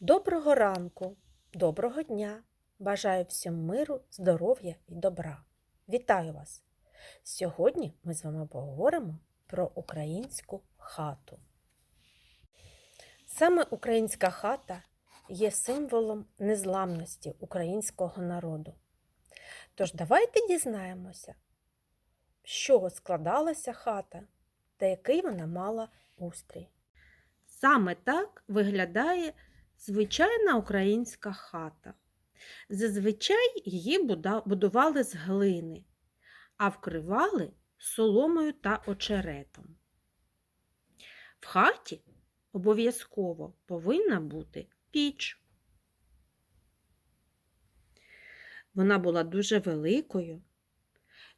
Доброго ранку, доброго дня! Бажаю всім миру, здоров'я і добра. Вітаю вас! Сьогодні ми з вами поговоримо про українську хату. Саме українська хата є символом незламності українського народу. Тож давайте дізнаємося, з чого складалася хата та який вона мала устрій. Саме так виглядає звичайна українська хата. Зазвичай її будували з глини, а вкривали соломою та очеретом. В хаті обов'язково повинна бути піч. Вона була дуже великою,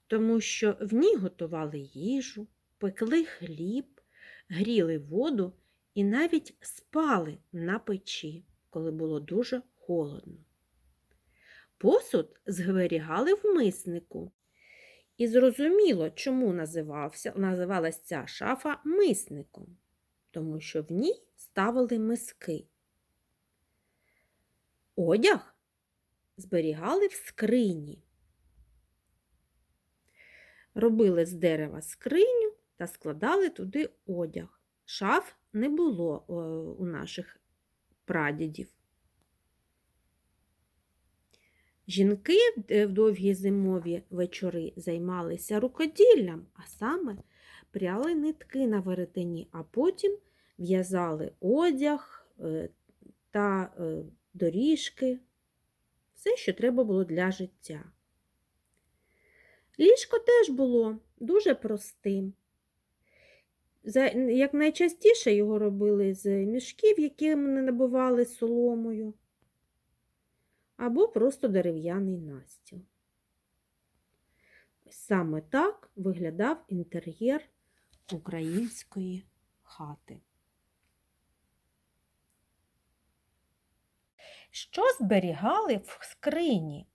тому що в ній готували їжу, пекли хліб, гріли воду і навіть спали на печі, коли було дуже холодно. Посуд зберігали в миснику. І зрозуміло, чому називався, називалась ця шафа мисником, тому що в ній ставили миски. Одяг зберігали в скрині. Робили з дерева скриню та складали туди одяг. Шаф не було у наших прадідів. Жінки е, в довгі зимові вечори займалися рукоділлям, а саме пряли нитки на веретені, а потім в'язали одяг е, та е, доріжки, все, що треба було для життя. Ліжко теж було дуже простим. Як найчастіше його робили з мішків, які не набивали соломою, або просто дерев'яний настіл. Саме так виглядав інтер'єр української хати. Що зберігали в скрині?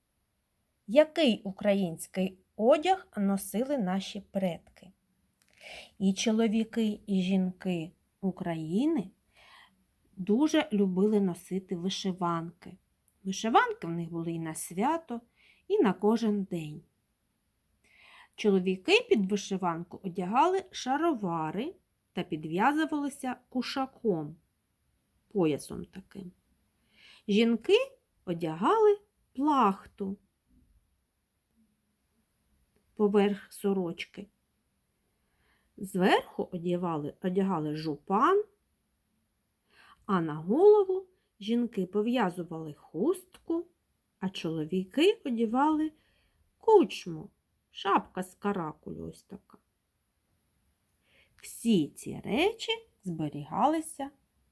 Який український одяг носили наші предки? І чоловіки, і жінки України дуже любили носити вишиванки. Вишиванки в них були і на свято, і на кожен день. Чоловіки під вишиванку одягали шаровари та підв'язувалися кушаком, поясом таким. Жінки одягали плахту поверх сорочки. Зверху одягали, одягали жупан, а на голову жінки пов'язували хустку, а чоловіки одягали кучму, шапка з каракулю ось така. Всі ці речі зберігалися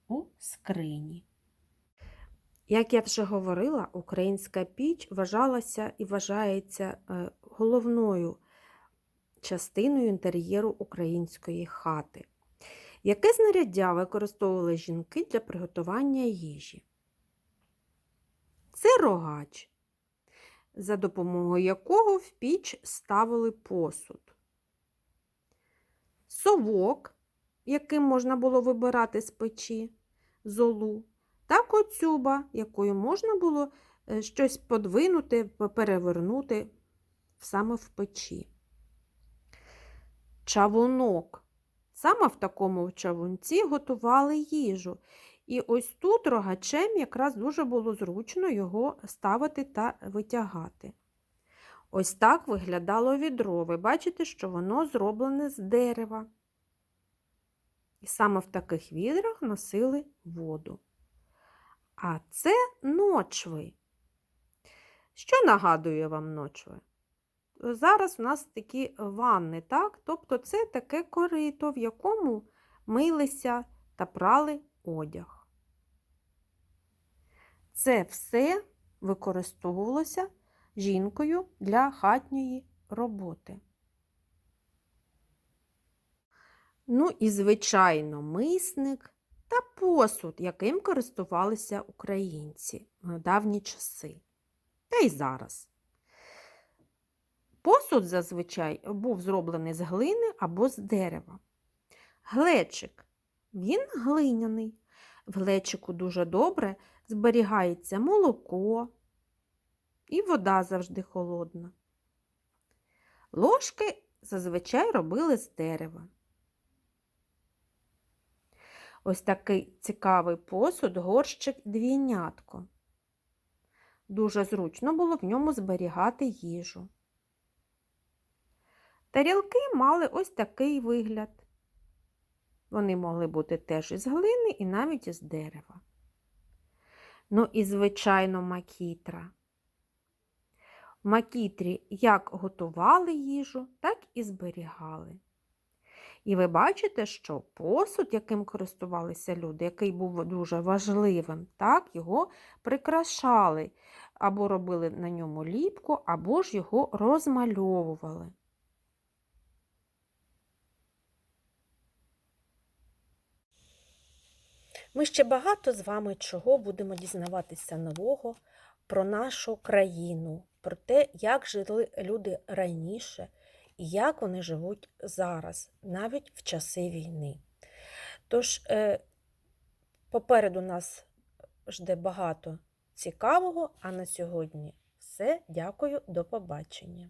у скрині. Як я вже говорила, українська піч вважалася і вважається е, головною частиною інтер'єру української хати. Яке знаряддя використовували жінки для приготування їжі? Це рогач, за допомогою якого в піч ставили посуд. Совок, яким можна було вибирати з печі, золу, та коцюба, якою можна було е, щось подвинути, перевернути саме в печі. Чавунок. Саме в такому чавунці готували їжу. І ось тут рогачем якраз дуже було зручно його ставити та витягати. Ось так виглядало відро. Ви бачите, що воно зроблене з дерева. І саме в таких відрах носили воду. А це ночви. Що нагадує вам ночви? Зараз у нас такі ванни, так? Тобто це таке корито, в якому милися та прали одяг. Це все використовувалося жінкою для хатньої роботи. Ну і, звичайно, мисник та посуд, яким користувалися українці в давні часи. Та й зараз. Посуд зазвичай був зроблений з глини або з дерева. Глечик він глиняний. В глечику дуже добре зберігається молоко і вода завжди холодна. Ложки зазвичай робили з дерева. Ось такий цікавий посуд, горщик двійнятко. Дуже зручно було в ньому зберігати їжу. Тарілки мали ось такий вигляд. Вони могли бути теж із глини і навіть із дерева. Ну і, звичайно, макітра. В макітрі як готували їжу, так і зберігали. І ви бачите, що посуд, яким користувалися люди, який був дуже важливим, так, його прикрашали, або робили на ньому ліпку, або ж його розмальовували. Ми ще багато з вами чого будемо дізнаватися нового про нашу країну, про те, як жили люди раніше і як вони живуть зараз, навіть в часи війни. Тож, е, попереду нас жде багато цікавого, а на сьогодні все. Дякую, до побачення.